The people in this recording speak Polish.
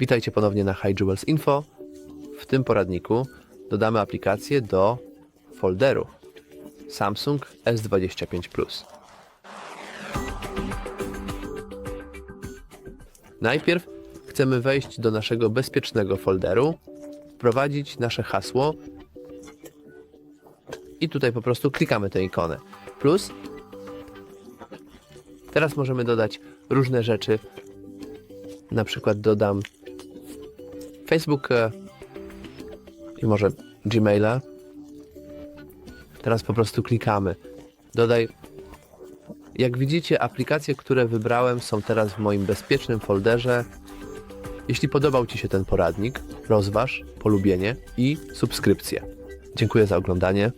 Witajcie ponownie na High Jewels Info. W tym poradniku dodamy aplikację do folderu Samsung S25 Plus. Najpierw chcemy wejść do naszego bezpiecznego folderu, wprowadzić nasze hasło i tutaj po prostu klikamy tę ikonę. Plus teraz możemy dodać różne rzeczy. Na przykład dodam Facebook e, i może Gmaila. Teraz po prostu klikamy. Dodaj. Jak widzicie, aplikacje, które wybrałem, są teraz w moim bezpiecznym folderze. Jeśli podobał Ci się ten poradnik, rozważ polubienie i subskrypcję. Dziękuję za oglądanie.